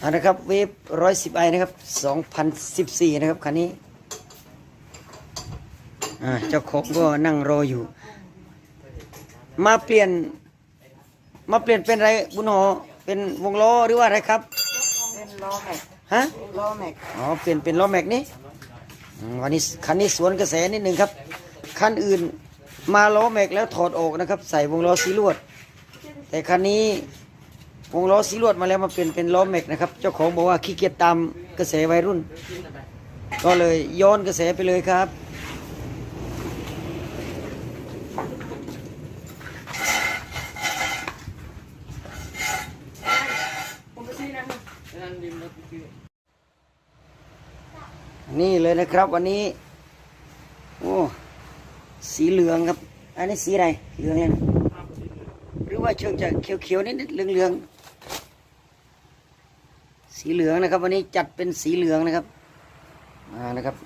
เอานะครับเวฟร้อยสิบไอนะครับสองพันสิบสี่นะครับคันนี้อ่าเจ้าของก็นั่งรออยู่ มาเปลี่ยน มาเปลี่ยนเป็นอะไรบุญหอเป็นวงล้อหรือว่าอะไรครับ เป็นล้อแม็กฮะล้อแม็กอ๋อเปลี่ยนเป็นล้อแม็กนี่อืมวันนี้คันนี้สวนกระแสนิดหนึ่งครับคันอื่นมาล้อแม็กแล้วถอดออกนะครับ ใส่วงล้อสีลวด แต่คันนี้ วงล้อสีลวดมาแล้วมาเปลี่ยนเป็นล้อแม็กนะครับ เจ้าของบอกว่าขี้เกียจตามกระแสวัยรุ่น ก็เลยย้อนกระแสไปเลยครับ นี่เลยนะครับวันนี้ โอ้สีเหลืองครับ อันนี้สีอะไรเหลืองเนี่ยหรือว่าเชิงจะเขียวๆนิดๆเหลืองๆ สีเหลืองนะครับ วันนี้จัดเป็นสีเหลืองนะครับอ่านะครับ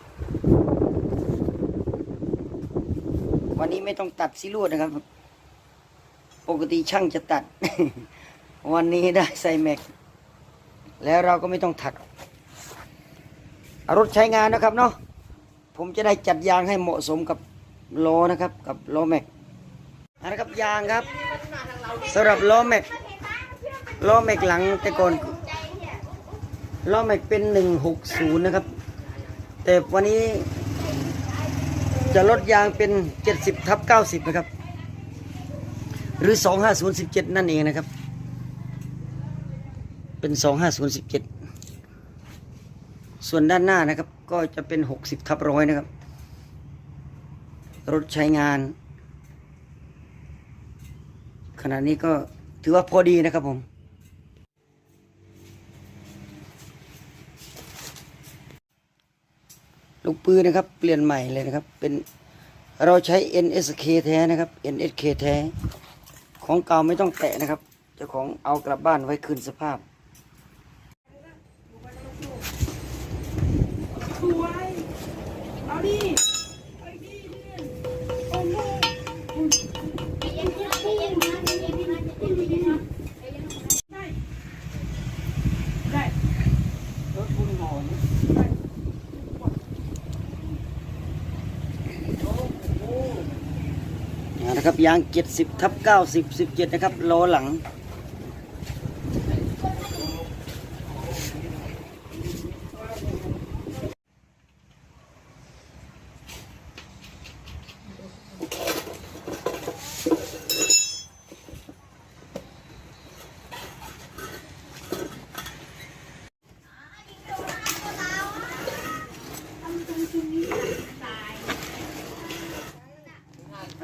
วันนี้ไม่ต้องตัดสีลวดนะครับ ปกติช่างจะตัด วันนี้ได้ใส่แม็ก แล้วเราก็ไม่ต้องถักรถใช้งานนะครับเนาะผมจะได้จัดยางให้เหมาะสมกับล้อนะครับ กับล้อแม็กนนะครับยางครับสำหรับล้อแม็กล้อแม็กหลังแต่ก่อน ล้อแม็กเป็น 160 นะครับ แต่วันนี้จะลดยางเป็น 70ทับ90 นะครับ หรือ 25017 นั่นเองนะครับ เป็น 25017 ส่วนด้านหน้านะครับ ก็จะเป็น 60ทับร้อยนะครับ รถใช้งาน ขณะนี้ก็ถือว่าพอดีนะครับผม ลูกปืนนะครับ เปลี่ยนใหม่เลยนะครับ เป็นเราใช้ NSK แท้นะครับ NSK แท้ ของเก่าไม่ต้องแตะนะครับ เจ้าของเอากลับบ้านไว้คืนสภาพสวยเอาดิได้รถบุญหอน นะครับยางเจ็ดสิบทับเก้าสิบสิบเจ็ดนะครับล้อหลัง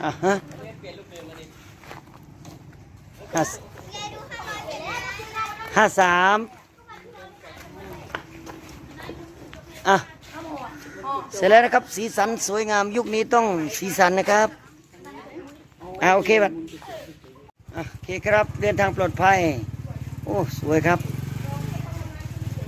อะฮะ ห้าห้าสามอะเสร็จแล้วนะครับ สีสันสวยงามยุคนี้ต้องสีสันนะครับอ่าโอเคบัดอะโอเคครับเดินทางปลอดภัย โอ้ สวยครับ